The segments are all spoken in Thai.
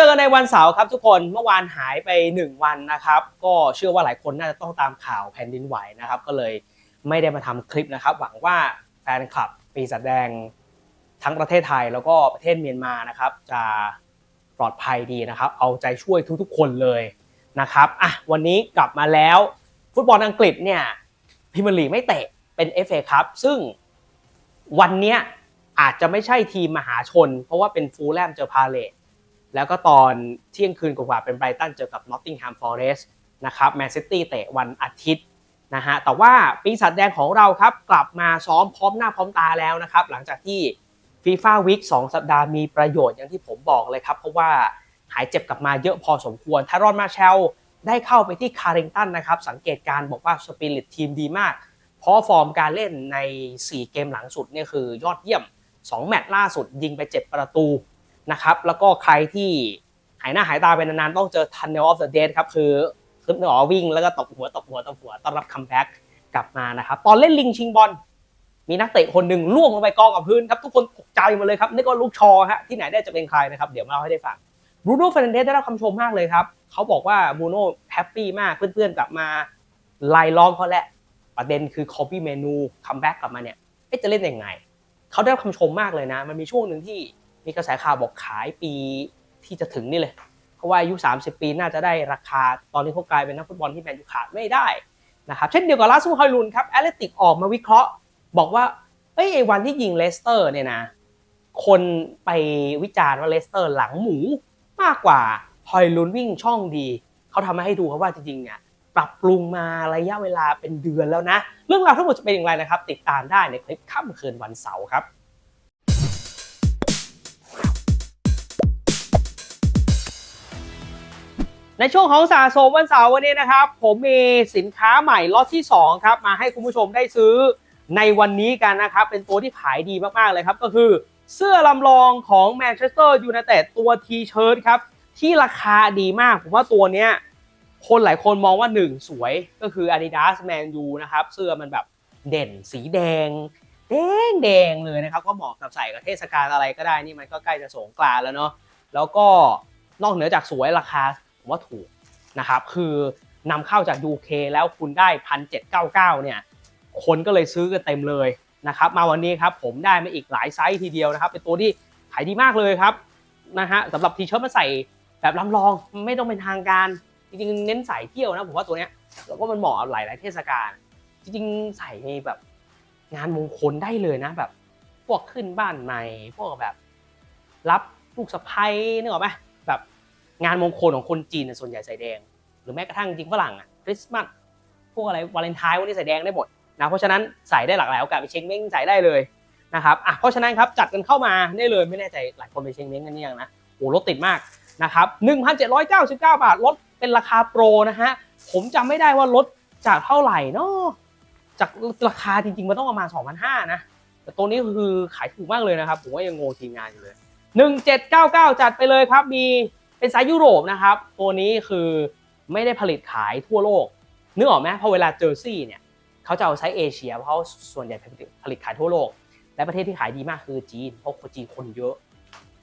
จอกันในวันเสาร์ครับทุกคนเมื่อวานหายไป 1 วันนะครับ ก็เชื่อว่าหลายคนน่าจะต้องตามข่าวแผ่นดินไหวนะครับ ก็เลยไม่ได้มาทำคลิปนะครับ หวังว่าแฟนคลับปีศาจแดงทั้งประเทศไทยแล้วก็ประเทศเมียนมานะครับ จะปลอดภัยดีนะครับ เอาใจช่วยทุกๆ คนเลยนะครับอะวันนี้กลับมาแล้ว ฟุตบอลอังกฤษเนี่ยพรีเมียร์ลีไม่เตะเป็น FA ครับซึ่งวันเนี้ยอาจจะไม่ใช่ทีมมหาชน เพราะว่าเป็นฟูลแลมเจอพาเลต แล้วก็ตอนเที่ยงคืนกว่าเป็นไบรตันเจอกับ Nottingham Forest นะครับแมนซิตี้เตะวันอาทิตย์นะฮะแต่ว่าปีศาจแดงของเราครับ กลับมาซ้อมพร้อมหน้าพร้อมตาแล้วนะครับ หลังจากที่ฟีฟ่าวีค2สัปดาห์มีประโยชน์อย่างที่ผมบอกเลยครับ เพราะว่าหายเจ็บกลับมาเยอะพอสมควรทารอนมาเชลได้เข้าไปที่คาริงตันนะครับ สังเกตการ์บอกว่าสปิริตทีมดีมาก เพราะฟอร์มการเล่นใน 4 เกมหลังสุดเนี่ยคือยอดเยี่ยม 2 แมตช์ล่าสุดยิงไป 7 ประตู นะครับ แล้วก็ใครที่หายหน้าหายตาไปนานๆ ต้องเจอ Tunnel of the Dead ครับ คือคือหนอวิ่งแล้วก็ตบหัวตบหัวตบหัวต้อนรับคัมแบ็กกลับมานะครับ ตอนเล่นลิงชิงบอลมีนักเตะคนหนึ่งล่วงลงไปกองกับพื้นครับ ทุกคนตกใจหมดเลยครับนึกว่าลูกชอฮะที่ไหนได้จะเป็นใครนะครับ เดี๋ยวมาเล่าให้ได้ฟังบรูโน่เฟรนเดสได้รับคำชมมากเลยครับเขาบอกว่าบรูโน่แฮปปี้มากเพื่อนๆกลับมาไล่ล้อมเขาแหละประเด็นคือคอ p y เมนูคัมแบ็กกลับมาเนี่ยจะเล่นยังไงเขาได้รับคำชมมากเลยนะ มันมีช่วงหนึ่งที่ มีกระแสข่าวบอกขายปีที่จะถึงนี่เลย เพราะว่าอายุ 30 ปีน่าจะได้ราคาตอนนี้เขากลายเป็นนักฟุตบอลที่แมนยูขาดไม่ได้นะครับเช่นเดียวกับลาซูฮอยลุนครับแอตเลติกออกมาวิเคราะห์ บอกว่าเอ้ยไอ้วันที่ยิงเลสเตอร์เนี่ยนะคนไปวิจารณ์ว่าเลสเตอร์หลังหมูมากกว่าฮอยลุนวิ่งช่องดี เขาทำมาให้ดูครับว่าจริงๆเนี่ยปรับปรุงมาระยะเวลาเป็นเดือนแล้วนะ เรื่องราวทั้งหมดจะเป็นอย่างไรนะครับ ติดตามได้ในคลิปค่ำคืนวันเสาร์ครับ ในช่วงของสะสมวันเสาร์วันนี้นะครับ ผมมีสินค้าใหม่ล็อตที่2ครับมาให้คุณผู้ชมได้ซื้อในวันนี้กันนะครับ เป็นตัวที่ขายดีมากๆเลยครับ ก็คือเสื้อลำลองของแมนเชสเตอร์ยูไนเต็ดตัวทีเชิ้ตครับ ที่ราคาดีมาก ผมว่าตัวเนี้ยคนหลายคนมองว่า 1 สวยก็คือ Adidas Man U นะครับ เสื้อมันแบบเด่นสีแดง แดงแดงเลยนะครับ ก็เหมาะกับใส่กับเทศกาลอะไรก็ได้นี่มันก็ใกล้จะสงกรานต์แล้วเนาะแล้วก็นอกเหนือจากสวยราคา ผมว่าถูกนะครับคือนำเข้าจาก UK แล้วคุณได้ 1,799 เนี่ยคนก็เลยซื้อกันเต็มเลยนะครับมาวันนี้ครับผมได้มาอีกหลายไซส์ทีเดียวนะครับเป็นตัวที่ขายดีมากเลยครับนะฮะสำหรับทีเชิ้ตมาใส่แบบลำลองไม่ต้องเป็นทางการ จริงๆ เน้นใส่เที่ยวนะผมว่าตัวเนี้ยแล้วก็มันเหมาะหลายๆเทศกาลจริงๆ ใส่ในแบบงานมงคลได้เลยนะแบบ พวกขึ้นบ้านใหม่พวกแบบ รับลูกสะใภ้นึกออกไหม งานมงคลของคนจีนส่วนใหญ่ใส่แดง หรือแม้กระทั่งจริงฝรั่งอะคริสต์มาสพวกอะไรวาเลนไทน์พวกนี้ใส่แดงได้หมดนะเพราะฉะนั้นใส่ได้หลากหลายโอกาสไปเช็งเม้งใส่ได้เลยนะครับอะเพราะฉะนั้นครับจัดกันเข้ามาได้เลยไม่แน่ใจหลายคนไปเช็งเม้งกันหรือยังนะโอ้รถติดมากนะครับ1,799 บาทลดเป็นราคาโปรนะฮะผมจำไม่ได้ว่าลดจากเท่าไหร่เนาะจากราคาจริงๆมันต้องประมาณ2,500นะแต่ตัวนี้คือขายถูกมากเลยนะครับ ผมว่ายังงงทีมงานอยู่เลย 1799 จัดไปเลยครับมี เป็นไซส์ยุโรปนะครับ ตัวนี้คือไม่ได้ผลิตขายทั่วโลก นึกออกไหมเพราะเวลาเจอร์ซี่เนี่ยเขาจะเอาไซส์เอเชีย เพราะส่วนใหญ่ผลิตขายทั่วโลก และประเทศที่ขายดีมากคือจีน เพราะจีนคนเยอะ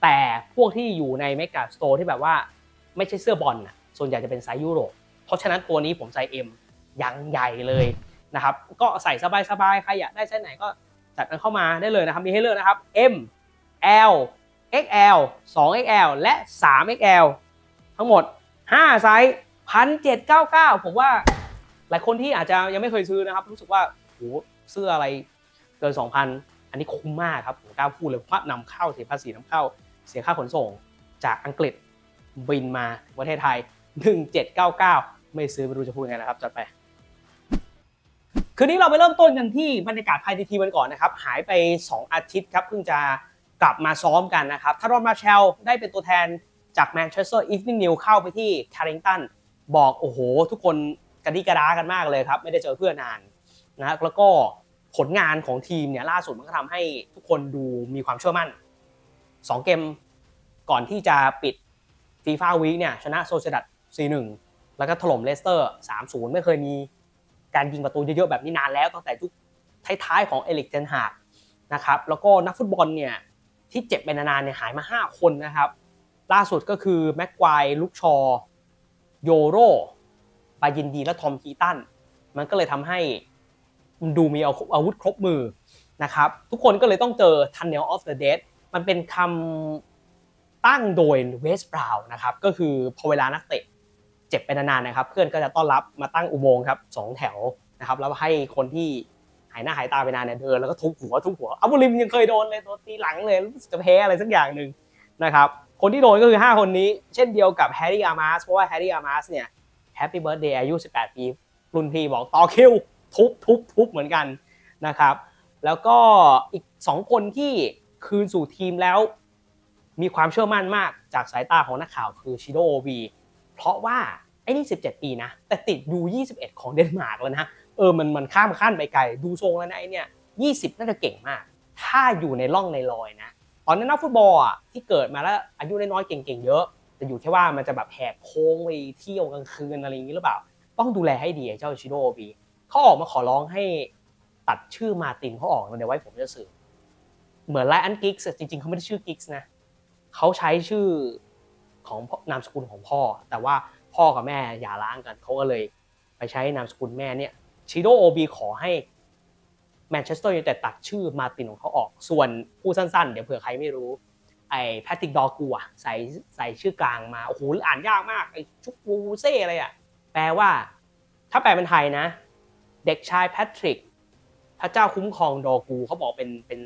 แต่พวกที่อยู่ในเมกาสโตร์ที่แบบว่าไม่ใช่เสื้อบอลน่ะ ส่วนใหญ่จะเป็นไซส์ยุโรป เพราะฉะนั้นตัวนี้ผมไซส์ M ยังใหญ่เลยนะครับ ก็ใส่สบายๆ ใครอยากได้ไซส์ไหนก็จัดกันเข้ามาได้เลยนะครับ มีให้เลือกนะครับ M L XL 2XL และ 3XL ทั้งหมด 5 ไซส์1,799 ผมว่าหลายคนที่อาจจะยังไม่เคยซื้อนะครับ รู้สึกว่าโหเสื้ออะไรเกิน 2,000 อันนี้คุ้มมากครับ ผมกล้าพูดเลยเพราะนำเข้าเสียภาษีนำเข้า เสียค่าขนส่งจากอังกฤษบินมาประเทศไทย 1799 ไม่ซื้อไม่รู้จะพูดยังไงนะครับจัดไปคืนนี้เราไปเริ่มต้นกันที่บรรยากาศภายในทีมกันก่อนนะครับ หายไป 2 อาทิตย์ครับเพิ่งจะ กลับมาซ้อมกันนะครับทารอนมาเชลได้เป็นตัวแทนจากแมนเชสเตอร์อีฟนิ่งนิวเข้าไปที่คาริงตันบอกโอ้โห ทุกคนกระดิกระดากันมากเลยครับ ไม่ได้เจอเพื่อนนานนะแล้วก็ผลงานของทีมเนี่ยล่าสุดมันก็ทำให้ทุกคนดูมีความเชื่อมั่น 2 เกมก่อนที่จะปิดฟีฟ่าวีคเนี่ยชนะโซเชดัด4-1 แล้วก็ถล่มเลสเตอร์ 3-0 ไม่เคยมีการยิงประตูเยอะๆแบบนี้นานแล้วตั้งแต่ยุคท้ายๆของเอลิกเทนฮากนะครับแล้วก็นักฟุตบอลเนี่ย ที่เจ็บไปนานๆเนี่ยหายมา 5 คนนะครับ ล่าสุดก็คือแม็กควายลุกชอ โยโรปายินดีและทอมคีตัน มันก็เลยทำให้ดูมีอาวุธครบมือนะครับ ทุกคนก็เลยต้องเจอ Tunnel of the Dead มันเป็นคำตั้งโดยเวสบราวนะครับ ก็คือพอเวลานักเตะเจ็บไปนานๆนะครับ เพื่อนก็จะต้อนรับมาตั้งอุโมงค์ครับสองแถวนะครับ แล้วให้คนที่ายหน้าหายตาไปนานเนี่ยเดินแล้วก็ทุบหัวทุบหัวอับบุริมยังเคยโดนเลยตัวตีหลังเลยรู้สึกจะแพ้อะไรสักอย่างหนึ่งนะครับคนที่โดนก็คือ 5 คนนี้ เช่นเดียวกับแฮร์รี่อาร์มาสเพราะว่าแฮร์รี่อาร์มาสเนี่ยแฮปปี้เบิร์ดเดย์อายุ 18 ปี รุ่นพี่บอกต่อคิวทุบทุบทุบเหมือนกันนะครับแล้วก็อีก 2 คนที่คืนสู่ทีมแล้ว มีความเชื่อมั่นมากจากสายตาของนักข่าวคือชิโดโอวีเพราะว่าไอ้นี่ 17 ปีนะ แต่ติดยู21 ของเดนมาร์กแล้วนะ เออมันมันข้ามขั้นไปไกลดูทรงแล้วนะไอ้เนี่ย20น่าจะเก่งมาก ถ้าอยู่ในร่องในรอยนะตอนนั้นนักฟุตบอลอะที่เกิดมาแล้วอายุน้อยๆเก่งๆเยอะแต่อยู่แค่ว่ามันจะแบบแหกโค้งไปเที่ยวกลางคืนอะไรอย่างนี้หรือเปล่า ต้องดูแลให้ดีเจ้าชิโดโอบีเขาออกมาขอร้องให้ตัดชื่อมาตินเขาออกเดี๋ยวไว้ผมจะสื่อเหมือนไลอันกิกส์จริงๆเขาไม่ได้ชื่อกิกส์นะเขาใช้ชื่อของนามสกุลของพ่อ แต่ว่าพ่อกับแม่อย่าร้างกันเขาก็เลย ไปใช้นามสกุลแม่เนี่ย ชิโดโอบีขอให้แมนเชสเตอร์ยูไนเต็ดตัดชื่อมาตินของเขาออก ส่วนผู้สั้นๆ เดี๋ยวเผื่อใครไม่รู้ไอ้แพทริกดอกูอะใส่ใส่ชื่อกลางมา โอ้โหอ่านยากมากไอ้ชุกวูเซ่อะไรอะแปลว่า ถ้าแปลเป็นไทยนะ เด็กชายแพทริกพระเจ้าคุ้มครองดอกูเขาบอกเป็นเป็น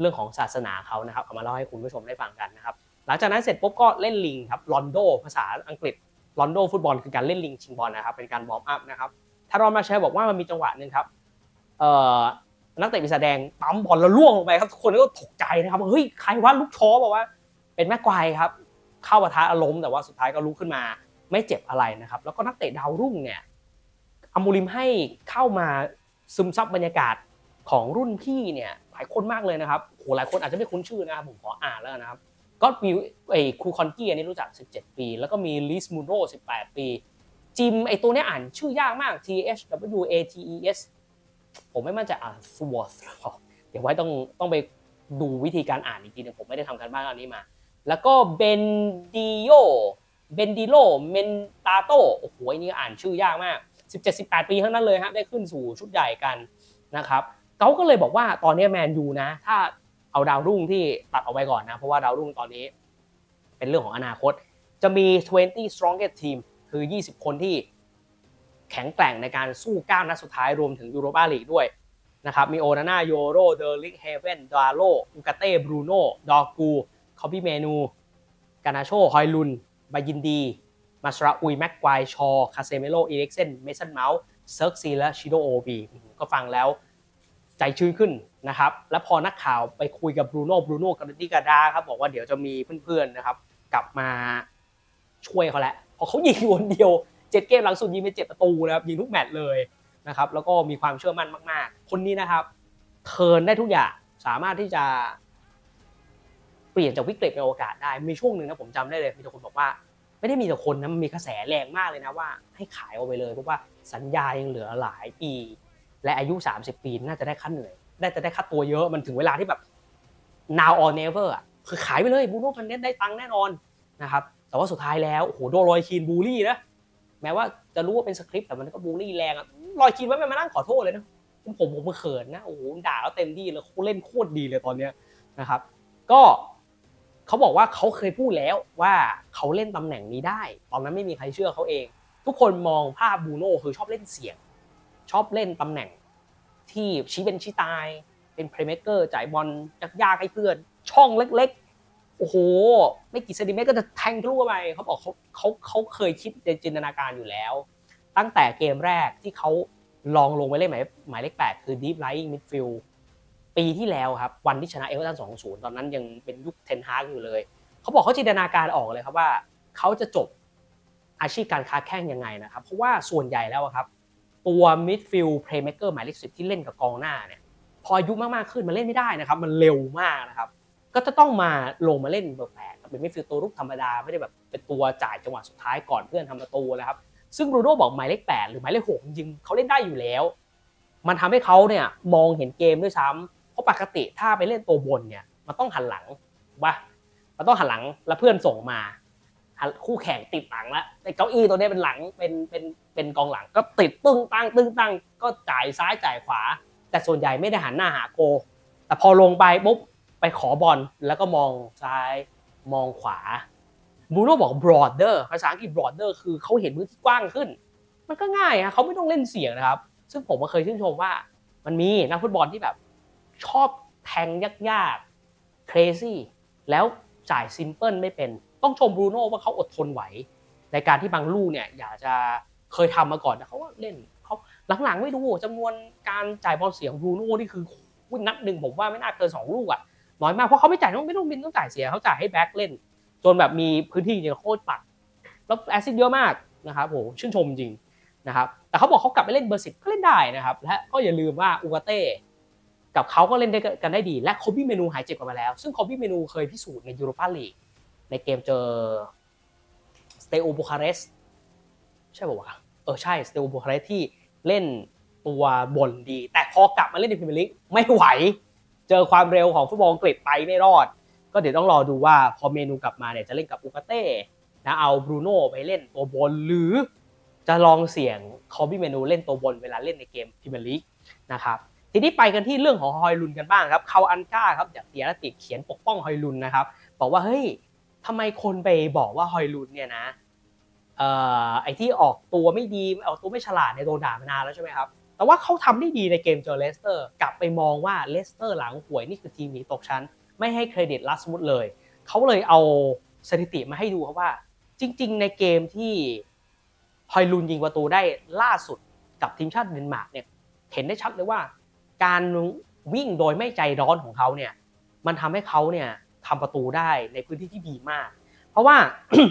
เรื่องของศาสนาเขานะครับเอามาเล่าให้คุณผู้ชมได้ฟังกันนะครับ หลังจากนั้นเสร็จปุ๊บก็เล่นลิงครับลอนโดภาษาอังกฤษลอนโดฟุตบอลคือการเล่นลิงชิงบอลนะครับเป็นการวอร์มอัพนะครับารอนมาแชร์บอกว่ามันมีจังหวะหนึ่งครับเอ่อนักเตะปีศาจแดงปั๊มบอลแล้วล่วงลงไปครับทุกคนก็ตกใจนะครับเฮ้ยใครว่าลูกช้อบอกว่า เป็นแม็กควายครับ เข้าปะทะอารมณ์แต่ว่าสุดท้ายก็ลุกขึ้นมา ไม่เจ็บอะไรนะครับ แล้วก็นักเตะดาวรุ่งเนี่ยอมูริมให้เข้ามาซึมซับบรรยากาศของรุ่นพี่เนี่ยหลายคนมากเลยนะครับโหหลายคนอาจจะไม่คุ้นชื่อนะครับผมขออ่านแล้วนะครับก็มีไอ้ครูคอนกี้อันนี้รู้จัก 17 ปี แล้วก็มีลิสมูโร18 ปี จิมไอตัวนี้อ่านชื่อยากมาก T H W A T E S ผมไม่มั่นใจอ่านสวอสเดี๋ยวไว้ต้องต้องไปดูวิธีการอ่านอีกทีหนึงผมไม่ได้ทำการบ้านอันนี้มา แล้วก็เบนดิโอเบนดิโลเมนตาโตโอ้โหอันนี้อ่านชื่อยากมาก 17-18 ปีทั้งนั้นเลยฮะได้ขึ้นสู่ชุดใหญ่กันนะครับเขาก็เลยบอกว่าตอนนี้แมนยูนะ ถ้าเอาดาวรุ่งที่ตัดเอาไว้ก่อนนะ เพราะว่าดาวรุ่งตอนนี้ เป็นเรื่องของอนาคต จะมี 20 strongest team คือ 20 คนที่แข็งแกร่งในการสู้9นัดสุดท้ายรวมถึงยูโรปาลีกด้วยนะครับมีโอนาน่าโยโรเดอริกเฮเวนดาโลอุกาเต้บรูโน่ดอกูคอบี้เมนู กานาโชฮอยลุนบายินดี มาสราอุยแม็กควายชอคาเซเมโลอีเล็กเซนเมสันเมาส์เซิร์กซีและชิโดโอบีก็ฟังแล้วใจชื้นขึ้นนะครับ แล้วพอนักข่าวไปคุยกับบรูโน่บรูโน่กับดิกาดาครับบอกว่าเดี๋ยวจะมีเพื่อนๆนะครับ กลับมาช่วยเขาแล้ว เพราะเขายิงอยู่คนเดียวเจ็ดเกมหลังสุดยิงไปเจ็ดประตูนะครับยิงทุกแมตช์เลยนะครับแล้วก็มีความเชื่อมั่นมาก ๆ คนนี้นะครับเทินได้ทุกอย่างสามารถที่จะ เปลี่ยนจากวิกฤตเป็นโอกาสได้มีช่วงหนึ่งนะผมจำได้เลยมีแต่คนบอกว่า ไม่ได้มีแต่คนนะมันมีกระแสแรงมากเลยนะว่า ให้ขายเอาไปเลยเพราะว่าสัญญายังเหลือหลายปี และอายุ 30 ปีน่าจะได้ค่าเหนื่อยได้จะได้ค่าตัวเยอะมันถึงเวลาที่แบบ now or never อะคือขายไปเลยบูโน่ฟันเนสได้ตังค์แน่นอนนะครับ แต่ว่าสุดท้ายแล้วโอ้โหโดนลอยคีนบูลลี่นะแม้ว่าจะรู้ว่าเป็นสคริปต์แต่มันก็บูลลี่แรงอะลอยคีนไว้ไม่มานั่งขอโทษเลยนะผมผมเขินนะโอ้โหด่าแล้วเต็มที่เลยเขาเล่นโคตรดีเลยตอนเนี้ยนะครับ ก็เขาบอกว่าเขาเคยพูดแล้วว่าเขาเล่นตำแหน่งนี้ได้ ตอนนั้นไม่มีใครเชื่อเขาเอง ทุกคนมองภาพบูโน่คือชอบเล่นเสียง ชอบเล่นตำแหน่ง ที่ชี้เป็นชี้ตาย เป็นเพลย์เม k เกอร์จ่ายบอลยากๆให้เพื่อน ช่องเล็ก โอ้โห ไม่กี่เซนติเมตรก็จะแทงทะลุไปเขาบอกเขาเขาเขาเคยคิดในจินตนาการอยู่แล้ว ตั้งแต่เกมแรกที่เขาลองลงไปเล่นหมายหมายเลขแปดคือ Deep Lying Midfield ปีที่แล้วครับ วันที่ชนะเอเวอร์ตัน2-0ตอนนั้นยังเป็นยุคเทนฮากอยู่เลย เขาบอกเขาจินตนาการออกเลยครับว่าเขาจะจบอาชีพการค้าแข่งยังไงนะครับ เพราะว่าส่วนใหญ่แล้วครับตัวมิดฟิลด์เพลย์เม k เกอร์หมายเลขสิบที่เล่นกับกองหน้าเนี่ยพออายุมากๆขึ้นมันเล่นไม่ได้นะครับ มันเร็วมากนะครับ ก็จะต้องมาลงมาเล่นเบอร์แปดเป็นมิดฟิลด์ตัวรุกธรรมดาไม่ได้แบบเป็นตัวจ่ายจังหวะสุดท้ายก่อนเพื่อนทำประตูนะครับ ซึ่งบรูโน่บอกหมายเลขแปดหรือหมายเลขหกจริงเขาเล่นได้อยู่แล้ว มันทำให้เขาเนี่ยมองเห็นเกมด้วยซ้ำเพราะปกติถ้าไปเล่นตัวบนเนี่ยมันต้องหันหลังว่ามันต้องหันหลังแล้วเพื่อนส่งมาคู่แข่งติดหลังแล้วไอ้เก้าอี้ตัวนี้เป็นหลังเป็นเป็นเป็นกองหลังก็ติดตึ้งตั้งตึ้งตั้งก็จ่ายซ้ายจ่ายขวา แต่ส่วนใหญ่ไม่ได้หันหน้าหาโก แต่พอลงไปปุ๊บ ขอบอลแล้วก็มองซ้ายมองขวาบูโน่บอก broader ภาษาอังกฤษ broader คือเขาเห็นพื้นที่กว้างขึ้น มันก็ง่ายอะเขาไม่ต้องเล่นเสียงนะครับ ซึ่งผมก็เคยชื่นชมว่า มันมีนักฟุตบอลที่แบบ ชอบแทงยากๆ crazy แล้วจ่ายซิมเพิลไม่เป็น ต้องชมบรูโน่ว่าเขาอดทนไหว ในการที่บางลูกเนี่ยอยากจะเคยทำมาก่อนแต่เขาก็เล่นเขาหลังๆไม่ดูจำนวนการจ่ายบอลเสียงบรูโน่นี่คืออุ๊ยนัดหนึ่งผมว่าไม่น่าเกินสองลูกอะ น้อยมากเพราะเขาไม่จ่ายต้องไม่ต้องบินต้องจ่ายเสียเขาจ่ายให้แบ็คเล่น จนแบบมีพื้นที่จริงโคตรปัดแล้วแอสซิสเยอะมากนะครับโหชื่นชมจริงนะครับแต่เขาบอกเขากลับไปเล่นเบอร์สิบก็เล่นได้นะครับและก็อย่าลืมว่าอูกาเต้กับเขาก็เล่นได้กันได้ดี และโคบี้เมนูหายเจ็บกลับมาแล้ว ซึ่งโคบี้เมนูเคยพิสูจน์ในยูโรปาลีกในเกมเจอสเตโอบูคาเรสใช่ป่าวะเออใช่สเตโอบูคาเรสที่เล่นตัวบนดี แต่พอกลับมาเล่นในพรีเมียร์ลีกไม่ไหว เจอความเร็วของฟุตบอลอังกฤษไปไม่รอด ก็เดี๋ยวต้องรอดูว่าพอเมนูกลับมาเนี่ยจะเล่นกับอูกาเต้นะเอาบรูโน่ไปเล่นตัวบนหรือจะลองเสี่ยงคอบี้เมนูเล่นตัวบนเวลาเล่นในเกมพรีเมียร์ลีกนะครับทีนี้ไปกันที่เรื่องของฮอยลุนกันบ้างครับเขาอันก้าครับจากเตียรติกเขียนปกป้องฮอยลุนนะครับบอกว่าเฮ้ยทำไมคนไปบอกว่าฮอยลุนเนี่ยนะเอ่อไอที่ออกตัวไม่ดีออกตัวไม่ฉลาดในยโดนด่ามานานแล้วใช่ไหมครับ แต่ว่าเขาทำได้ดีในเกมเจอเลสเตอร์ กลับไปมองว่าเลสเตอร์หลังหวยนี่คือทีมหนีตกชั้น ไม่ให้เครดิตลัสมุดเลย เขาเลยเอาสถิติมาให้ดูครับว่า จริง ๆ ในเกมที่ฮอยลุนยิงประตูได้ล่าสุดกับทีมชาติเดนมาร์กเนี่ยเห็นได้ชัดเลยว่า การวิ่งโดยไม่ใจร้อนของเขาเนี่ยมันทำให้เขาเนี่ยทำประตูได้ในพื้นที่ที่ดีมาก เพราะว่า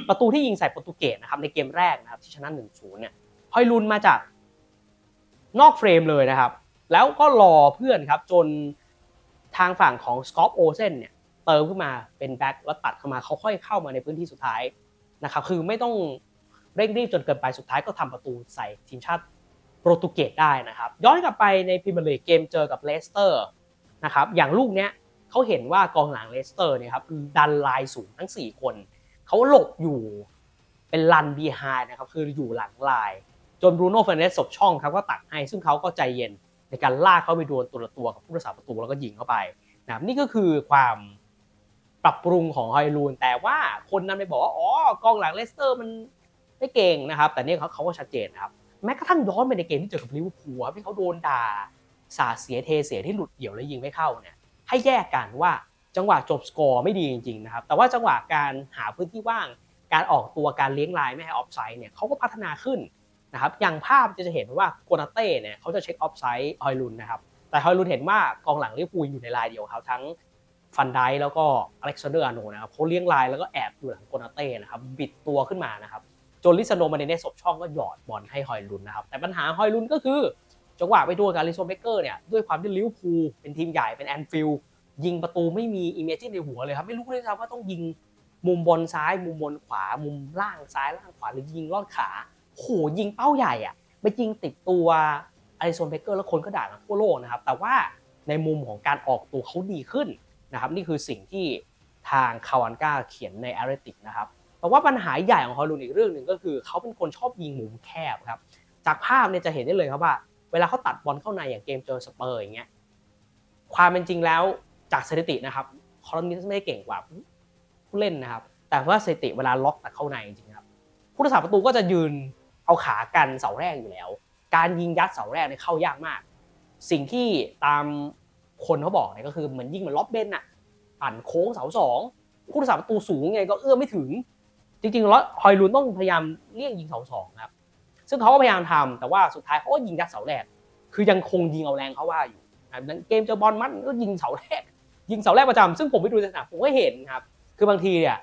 ประตูที่ยิงใส่โปรตุเกสนะครับในเกมแรกนะครับที่ชนะ1-0เนี่ยฮอยลุนมาจาก นอกเฟรมเลยนะครับ แล้วก็รอเพื่อนครับจนทางฝั่งของสกอตโอเซนเนี่ยเติมขึ้นมาเป็นแบ็คแล้วตัดเข้ามาเขาค่อยเข้ามาในพื้นที่สุดท้ายนะครับคือไม่ต้องเร่งรีบจนเกินไปสุดท้ายก็ทำประตูใส่ทีมชาติโปรตุเกสได้นะครับ ย้อนกลับไปในพรีเมียร์ลีกเกมเจอกับเลสเตอร์นะครับอย่างลูกเนี้ยเขาเห็นว่ากองหลังเลสเตอร์เนี่ยครับดันไลน์สูงทั้ง 4 คน เขาหลบอยู่เป็นลันบีไฮนะครับคืออยู่หลังไลน์ จนบรูโน่เฟรนเดสสบช่องครับก็ตัดให้ ซึ่งเขาก็ใจเย็นในการลากเขาไปดวลตัวละตัวกับผู้รักษาประตูแล้วก็ยิงเข้าไปนะนี่ก็คือความปรับปรุงของฮอยลูน แต่ว่าคนนั้นไปบอกว่าอ๋อกองหลังเลสเตอร์มันไม่เก่งนะครับ แต่เนี่ยเขาเขาก็ชัดเจนครับแม้กระทั่งย้อนไปในเกมที่เจอกับลิเวอร์พูลที่เขาโดนด่าสาเสียเทเสียที่หลุดเดี่ยวแล้วยิงไม่เข้าเนี่ยให้แยกกันว่าจังหวะจบสกอร์ไม่ดีจริงๆนะครับแต่ว่าจังหวะการหาพื้นที่ว่าง การออกตัวการเลี้ยงลายไม่ให้ออฟไซด์เนี่ยเขาก็พัฒนาขึ้น นะครับอย่างภาพจะเห็นว่าโกนาเต้เนี่ยเขาจะเช็คออฟไซด์ฮอยลุนนะครับแต่ฮอยลุนเห็นว่ากองหลังลิเวอร์พูลอยู่ในลายเดียวกับเขาทั้งฟันไดแล้วก็อเล็กซานเดอร์อาโนนะครับเขาเลี้ยงลายแล้วก็แอบอยู่หลังโกนาเต้นะครับบิดตัวขึ้นมานะครับจนลิซานโดมาเนเนสสบช่องก็หยอดบอลให้ฮอยลุนนะครับแต่ปัญหาฮอยลุนก็คือจังหวะไปดูกับลิโซเบเกอร์เนี่ยด้วยความที่ลิเวอร์พูลเป็นทีมใหญ่เป็นแอนฟิลด์ยิงประตูไม่มีอิมเมจินในหัวเลยครับไม่รู้เลยครับว่าต้องยิงมุมบอลซ้าย มุมบอลขวามุมล่างซ้ายล่างขวาหรือยิงลอดขา โหยิงเป้าใหญ่อะไปยิงติดตัวอลิโซเบเกอร์แล้วคนก็ด่ากันทั่วโลกนะครับ แต่ว่าในมุมของการออกตัวเขาดีขึ้นนะครับ นี่คือสิ่งที่ทางคาวันก้าเขียนในแอเรติกนะครับ แต่ว่าปัญหาใหญ่ของฮอลลูนอีกเรื่องหนึ่งก็คือเขาเป็นคนชอบยิงมุมแคบครับ จากภาพเนี่ยจะเห็นได้เลยครับว่า เวลาเขาตัดบอลเข้าในอย่างเกมเจอสเปอร์อย่างเงี้ย ความเป็นจริงแล้วจากสถิตินะครับคอร์นิสไม่ได้เก่งกว่าผู้เล่นนะครับ แต่ว่าสถิติเวลาล็อกตัดเข้าในจริงครับผู้รักษาประตูก็จะยืน เอาขากันเสาแรกอยู่แล้ว การยิงยัดเสาแรกเนี่ยเข้ายากมาก สิ่งที่ตามคนเขาบอกเนี่ยก็คือเหมือนยิงเหมือนล็อบเบนอะปั่นโค้งเสาสองผู้รักษาประตูสูงไงก็เอื้อมไม่ถึง จริงๆแล้วฮอยลุนต้องพยายามเลี่ยงยิงเสาสองครับ ซึ่งเขาก็พยายามทำแต่ว่าสุดท้ายเขาก็ยิงยัดเสาแรก คือยังคงยิงเอาแรงเขาว่าอยู่เกมเจอบอลมันก็ยิงเสาแรก ยิงเสาแรกประจำซึ่งผมไปดูสนามผมก็เห็นครับ คือบางทีเนี่ย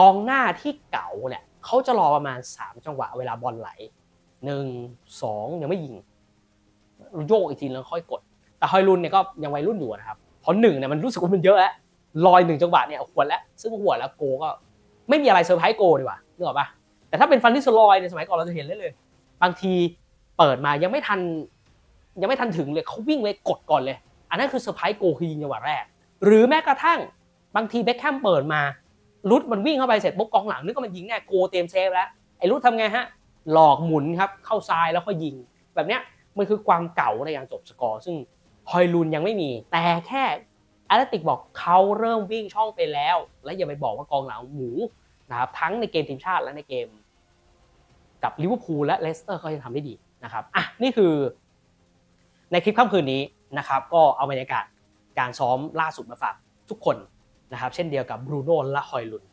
กองหน้าที่เก่าเนี่ย เขาจะรอประมาณ 3 จังหวะเวลาบอลไหลหนึ่งสองยังไม่ยิงโยกอีกทีแล้วค่อยกด แต่ฮอยลุนเนี่ยก็ยังวัยรุ่นอยู่นะครับเพราะหนึ่งเนี่ยมันรู้สึกว่ามันเยอะแล้วลอยหนึ่งจังหวะเนี่ยหัวแล้วซึ่งหัวแล้วโกก็ไม่มีอะไรเซอร์ไพรส์โกดีกว่านึกออกปะแต่ถ้าเป็นฟันที่สลอยในสมัยก่อนเราจะเห็นเลยเลย บางทีเปิดมายังไม่ทัน ยังไม่ทันถึงเลยเขาวิ่งเลยกดก่อนเลย อันนั้นคือเซอร์ไพรส์โกคือยิงจังหวะแรก หรือแม้กระทั่งบางทีเบคแฮมเปิดมา รุดมันวิ่งเข้าไปเสร็จปุ๊บกองหลังนึกว่ามันยิงแน่โกเตรียมเซฟแล้วไอ้รุดทำไงฮะหลอกหมุนครับเข้าซ้ายแล้วก็ยิง แบบเนี้ยมันคือความเก่าในการจบสกอร์ ซึ่งฮอยลุนยังไม่มี แต่แค่แอตเลติกบอกเขาเริ่มวิ่งช่องไปแล้ว และอย่าไปบอกว่ากองหลังหมูนะครับทั้งในเกมทีมชาติและในเกม กับลิเวอร์พูลและเลสเตอร์เขายังทำได้ดีนะครับอะนี่คือ ในคลิปค่ำคืนนี้นะครับ ก็เอาบรรยากาศการซ้อมล่าสุดมาฝากทุกคน นะครับเช่นเดียวกับบรูโน่และฮอยลุน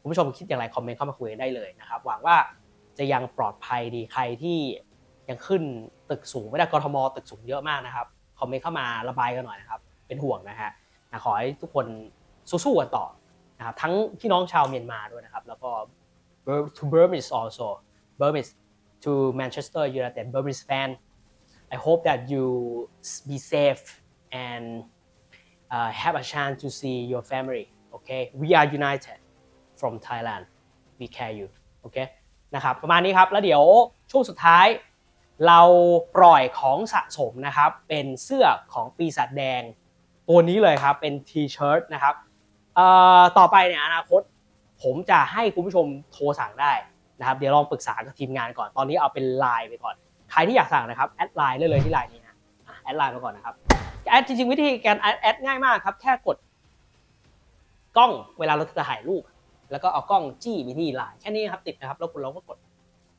คุณผู้ชมคิดอย่างไรคอมเมนต์เข้ามาคุยกันได้เลยนะครับหวังว่าจะยังปลอดภัยดีใครที่ยังขึ้นตึกสูงไม่ได้กรทมตึกสูงเยอะมากนะครับคอมเมนต์เข้ามาระบายกันหน่อยนะครับเป็นห่วงนะฮะนะขอให้ทุกคนสู้ๆกันต่อนะครับทั้งพี่น้องชาวเมียนมาด้วยนะครับแล้วก็ to Burmese also Burmese to Manchester United Burmese fan I hope that you be safe and uh, have a chance to see your family. Okay, we are united from Thailand. We care you. Okay นะครับประมาณนี้ครับ แล้วเดี๋ยวช่วงสุดท้าย เราปล่อยของสะสมนะครับ เป็นเสื้อของปีศาจแดง ตัวนี้เลยครับ เป็น T-shirt นะครับต่อไปเนี่ยอนาคตผมจะให้คุณผู้ชมโทรสั่งได้นะครับ เดี๋ยวลองปรึกษากับทีมงานก่อน ตอนนี้เอาเป็นไลน์ไปก่อน ใครที่อยากสั่งนะครับ แอดไลน์ได้เลยที่ไลน์นี้นะอะแอดไลน์มาก่อนนะครับ แอดจริงๆ วิธีการแอดแอดง่ายมากครับ แค่กดกล้องเวลาเราจะถ่ายรูป แล้วก็เอากล้องจี้ไปที่ไลน์แค่นี้ครับติดนะครับ แล้วคุณเราก็กด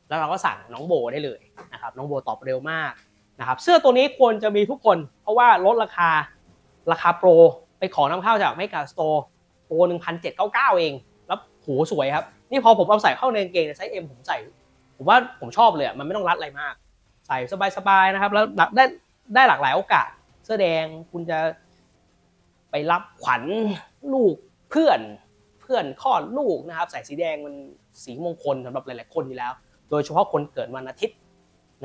แล้วเราก็สั่งน้องโบได้เลยนะครับ น้องโบตอบเร็วมากนะครับ เสื้อตัวนี้ควรจะมีทุกคน เพราะว่าลดราคาราคาโปรไปขอนำเข้าจากเมกาสโตร์โปรหนึ่งพันเจ็ดเก้าเก้าเอง แล้วโหสวยครับ นี่พอผมเอาใส่เข้าในกางเกงในไซส์เอ็มผมใส่ ผมว่าผมชอบเลยมันไม่ต้องรัดอะไรมาก ใส่สบายๆนะครับ แล้วได้ได้หลากหลายโอกาส เสื้อแดงคุณจะไปรับขวัญลูกเพื่อนเพื่อนคลอดลูกนะครับใส่สีแดงมันสีมงคลสำหรับหลาย ๆ คนอยู่แล้ว โดยเฉพาะคนเกิดวันอาทิตย์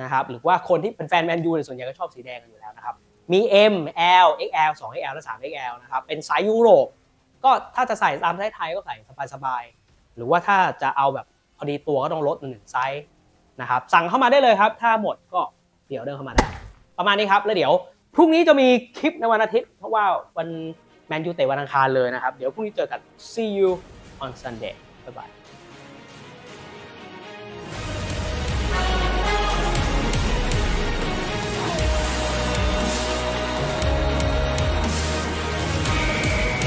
นะครับหรือว่าคนที่เป็นแฟนแมนยูส่วนใหญ่ก็ชอบสีแดงกันอยู่แล้วนะครับมี M L XL 2 XL และ3 XL นะครับเป็นไซส์ยุโรปก็ถ้าจะใส่ตามไซส์ไทยก็ใส่สบายๆหรือว่าถ้าจะเอาแบบพอดีตัวก็ต้องลดหนึ่งไซส์นะครับสั่งเข้ามาได้เลยครับ ถ้าหมดก็เดี๋ยวเดินเข้ามาได้ ประมาณนี้ครับแล้วเดี๋ยว พรุ่งนี้จะมีคลิปในวันอาทิตย์ เพราะว่าวันแมนยูเตะวันอังคารเลยนะครับ เดี๋ยวพรุ่งนี้เจอกัน see you on Sunday บ๊ายบาย